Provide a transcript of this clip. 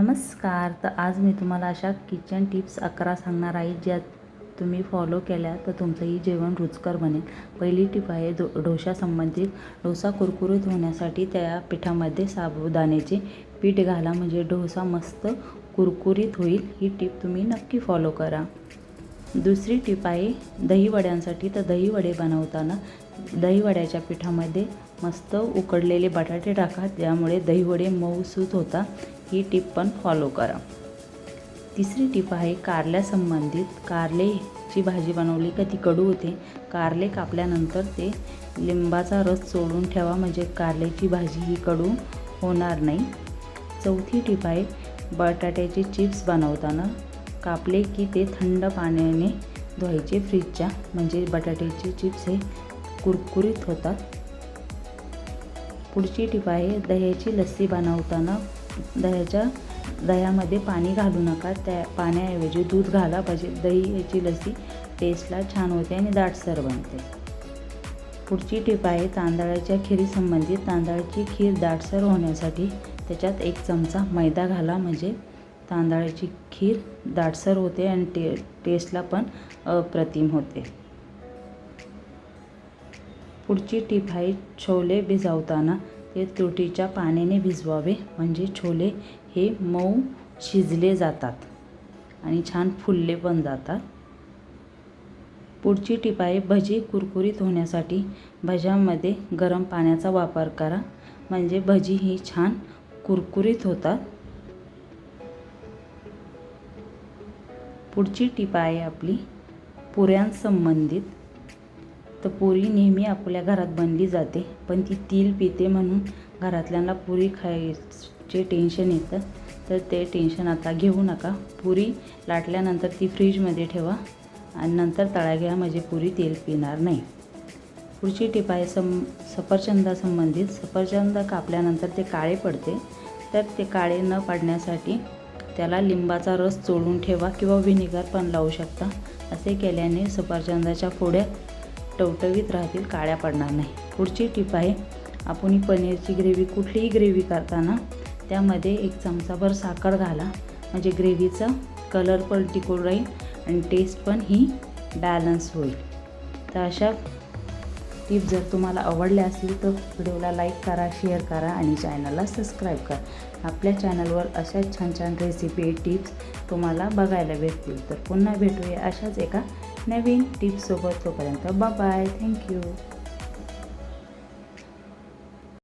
नमस्कार. तर आज मी तुम्हाला अशा किचन टिप्स अकरा सांगणार आहे ज्या तुम्ही फॉलो केल्या तर तुमचंही जेवण रुचकर बनेल. पहिली टिप आहे डो डोशा संबंधित. डोसा कुरकुरीत होण्यासाठी त्या पिठामध्ये साबुदाण्याचे पीठ घाला म्हणजे डोसा मस्त कुरकुरीत होईल. ही टिप तुम्ही नक्की फॉलो करा. दुसरी टिप आहे दहीवड्यांसाठी तर दहीवडे बनवताना दहीवड्याच्या पिठामध्ये मस्त उकडलेले बटाटे टाका त्यामुळे दहीवडे मऊसूत होता. ही टिप पण फॉलो करा. तिसरी टिप आहे कारल्यासंबंधित कारलेची भाजी बनवली का ती कडू होते कारले कापल्यानंतर ते लिंबाचा रस सोडून ठेवा म्हणजे कारल्याची भाजी ही कडू होणार नाही. चौथी टिप आहे बटाट्याचे चिप्स बनवताना कापले की ते थंड पाण्याने धुवायचे फ्रीजच्या म्हणजे बटाट्याचे चिप्स हे कुरकुरीत होतात. पुढची टिप आहे दह्याची लस्सी बनवताना दह्याच्या दह्यामध्ये पाणी घालू नका. त्या पाण्याऐवजी दूध घाला. पाहिजे दही याची लस्सी टेस्टला छान होते आणि दाटसर बनते. पुढची टिप आहे तांदळाच्या खिरीसंबंधित तांदळाची खीर दाटसर होण्यासाठी त्याच्यात एक चमचा मैदा घाला. म्हणजे तांदळाची खीर दाटसर होते आणि टे टेस्टला पण अप्रतिम होते. पुढची टीप आहे छोले भिजवताना. ते तुरटीच्या पाण्याने भिजवावे. म्हणजे छोले हे मऊ शिजले जातात आणि छान फुलले पण जातात. पुढची टीप आहे भजी कुरकुरीत होण्यासाठी भज्यांमध्ये गरम पाण्याचा वापर करा. म्हणजे भजी ही छान कुरकुरीत होतात. पुढची टीप आहे आपली पुऱ्यांसंबंधित. तर पुरी नेहमी आपल्या घरात बनली जाते. पण ती तील पिते म्हणून घरातल्यांना पुरी खायचे टेन्शन येतं. तर ते टेन्शन आता घेऊ नका. पुरी लाटल्यानंतर ती फ्रीजमध्ये ठेवा. आणि नंतर तळा घ्या म्हणजे पुरी तेल पिणार नाही. पुढची टिप आहे सम सफरचंदासंबंधित सफरचंद कापल्यानंतर ते काळे पडते. तर ते काळे न पडण्यासाठी त्याला लिंबाचा रस चोळून ठेवा किंवा व्हिनेगर पण लावू शकता. असे केल्याने सफरचंदाच्या फोड्या टवटवीत राहतील काळ्या पडणार नाही. पुढची टीप आहे आपण पनीरची ग्रेव्ही कुठलीही ग्रेव्ही करताना त्यामध्ये एक चमचाभर साखर घाला. म्हणजे ग्रेव्हीचा कलर पण टिकून राहील आणि टेस्ट पण ही बॅलन्स होईल. तर अशा टिप जर तुम्हाला आवडल्या असतील तर व्हिडिओला लाईक करा शेअर करा आणि चॅनलला सबस्क्राईब करा. आपल्या चॅनलवर अशाच छान छान रेसिपी टिप्स तुम्हाला बघायला भेटतील. तर पुन्हा भेटूया अशाच एका नवीन टिप्ससोबत तोपर्यंत बाय थँक्यू